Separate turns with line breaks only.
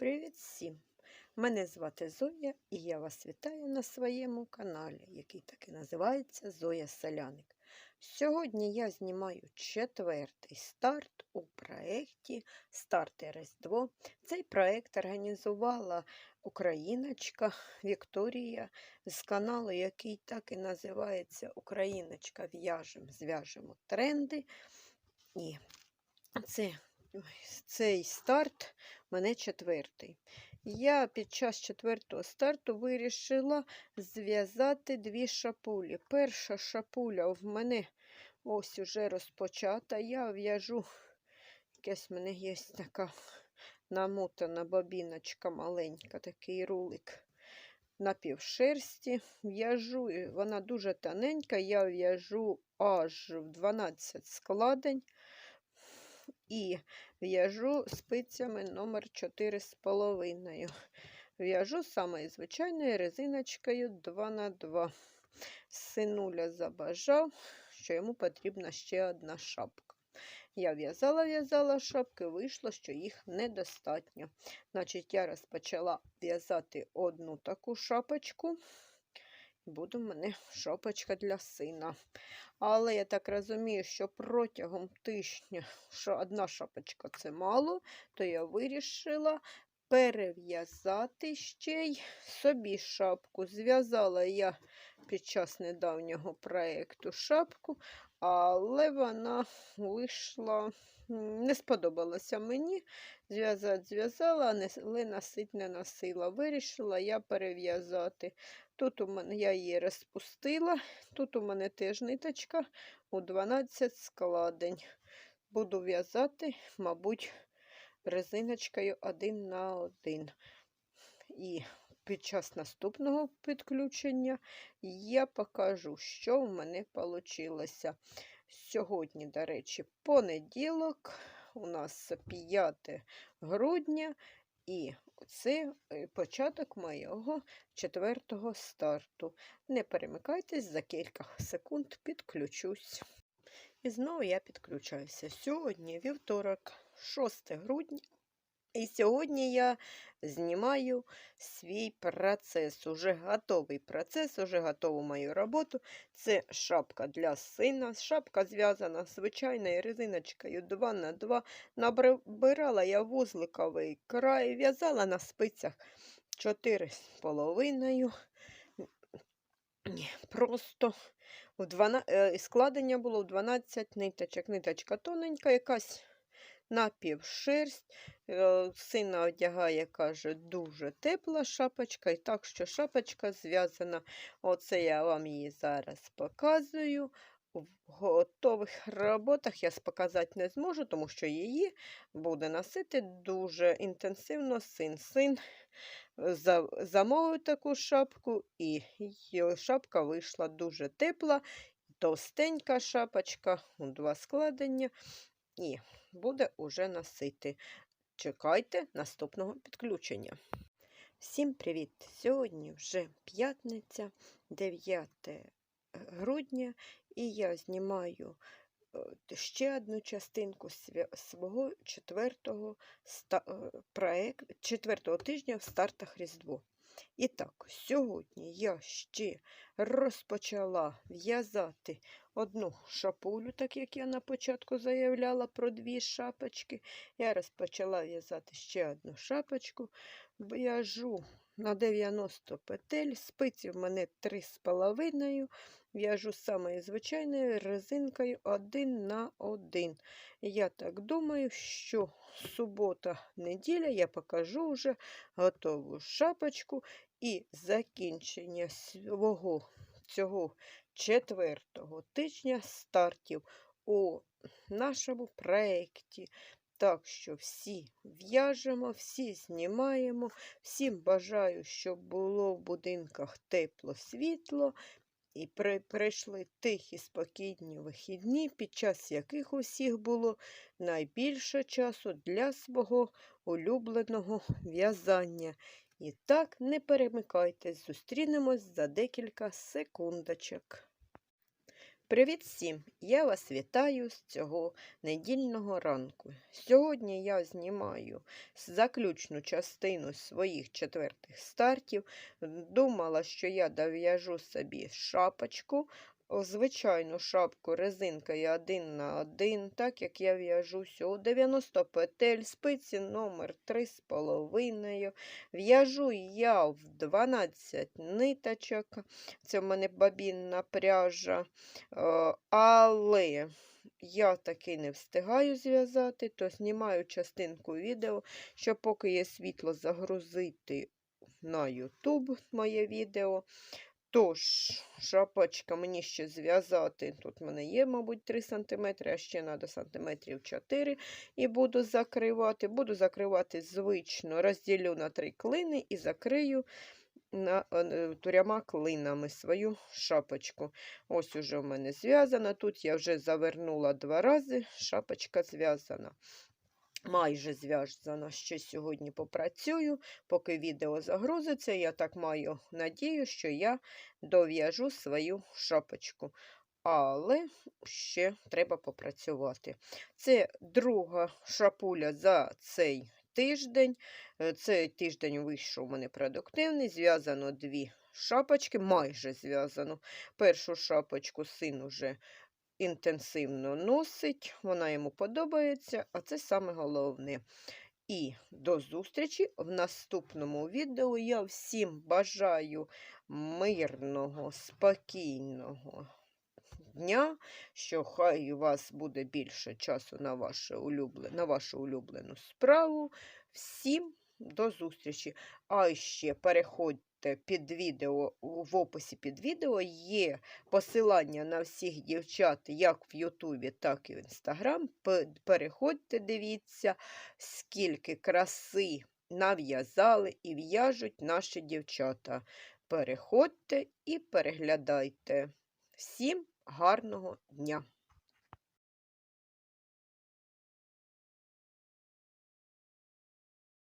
Привіт всім! Мене звати Зоя і я вас вітаю на своєму каналі, який так і називається Зоя Соляник. Сьогодні я знімаю четвертий старт у проєкті Старти Різдво. Цей проєкт організувала україночка Вікторія з каналу, який так і називається Україночка В'яжем, зв'яжемо тренди. І це, цей старт у мене четвертий. Я під час четвертого старту вирішила зв'язати дві шапулі. Перша шапуля в мене ось уже розпочата. Я в'яжу, якась в мене є така намотана бобіночка маленька, такий рулик на півшерсті. В'яжу, вона дуже тоненька, я в'яжу аж в 12 складень. І в'яжу спицями номер 4,5. В'яжу самою звичайною резиночкою 2х2. Синуля забажав, що йому потрібна ще одна шапка. Я в'язала, в'язала шапки, вийшло, що їх недостатньо. Значить, я розпочала в'язати одну таку шапочку. Буде в мене шапочка для сина. Але я так розумію, що протягом тижня що одна шапочка це мало, то я вирішила перев'язати ще й собі шапку. Зв'язала я під час недавнього проєкту шапку, але вона вийшла, не сподобалася мені. Зв'язати зв'язала, але носить не носила. Вирішила я перев'язати. Тут у мене я її розпустила, тут у мене теж ниточка у 12 складень. Буду в'язати, мабуть, резиночкою один на один. І під час наступного підключення я покажу, що в мене вийшло. Сьогодні, до речі, понеділок, у нас 5 грудня, і це е, початок моєго четвертого старту. Не перемикайтесь, за кілька секунд підключусь. І знову я підключаюся. Сьогодні вівторок, 6 грудня. І сьогодні я знімаю свій процес. Уже готовий процес, уже готову мою роботу. Це шапка для сина. Шапка зв'язана звичайною резиночкою 2х2. Набирала я вузликовий край, в'язала на спицях 4,5. Просто в 12, складення було в 12 ниточок. Ниточка тоненька, якась напівшерсть. Е, Сина одягає, каже, дуже тепла шапочка. І так що шапочка зв'язана. Оце я вам її зараз показую. В готових роботах я показати не зможу, тому що її буде носити дуже інтенсивно син. Син замовив таку шапку, і шапка вийшла дуже тепла, товстенька шапочка, два складення, і буде уже носити. Чекайте наступного підключення. Всім привіт! Сьогодні вже п'ятниця, 9 грудня, і я знімаю ще одну частинку свого четвертого, проект, четвертого тижня в стартах Різдво. І так, сьогодні я ще розпочала в'язати одну шапулю, так як я на початку заявляла про дві шапочки. Я розпочала в'язати ще одну шапочку, в'яжу на 90 петель, спиці в мене 3,5. В'яжу самою звичайною резинкою один на один. Я так думаю, що субота-неділя я покажу вже готову шапочку і закінчення свого цього четвертого тижня стартів у нашому проєкті. Так що всі в'яжемо, всі знімаємо, всім бажаю, щоб було в будинках тепло, світло. І прийшли тихі спокійні вихідні, під час яких усіх було найбільше часу для свого улюбленого в'язання. І так, не перемикайтесь, зустрінемось за декілька секундочок. Привіт всім! Я вас вітаю з цього недільного ранку. Сьогодні я знімаю заключну частину своїх четвертих стартів. Думала, що я дов'яжу собі шапочку. О, Звичайну шапку резинкою один на один, так як я в'яжу всього 90 петель, спиці номер 3,5. В'яжу я в 12 ниточок. Це в мене бабінна пряжа. Е, Але я таки не встигаю зв'язати, то знімаю частинку відео, щоб поки є світло загрузити на YouTube моє відео. Тож, шапочка мені ще зв'язати. Тут в мене є, мабуть, 3 см, а ще треба сантиметрів 4 і буду закривати. Буду закривати звично, розділю на три клини і закрию на, е, клинами свою шапочку. Ось уже в мене зв'язана. Тут я вже завернула два рази, шапочка зв'язана. Майже зв'язана, ще сьогодні попрацюю, поки відео загрузиться. Я так маю надію, що я дов'яжу свою шапочку. Але ще треба попрацювати. Це друга шапуля за цей тиждень. Е, Цей тиждень вийшов у мене продуктивний. Зв'язано дві шапочки, майже зв'язано. Першу шапочку син уже інтенсивно носить, вона йому подобається, а це саме головне. І до зустрічі в наступному відео. Я всім бажаю мирного, спокійного дня, що хай у вас буде більше часу на, ваше улюбле, на вашу улюблену справу. Всім до зустрічі. А ще переходьте під відео, в описі під відео є посилання на всіх дівчат, як в Ютубі, так і в Інстаграм. Переходьте, дивіться, скільки краси нав'язали і в'яжуть наші дівчата. Переходьте і переглядайте. Всім гарного дня!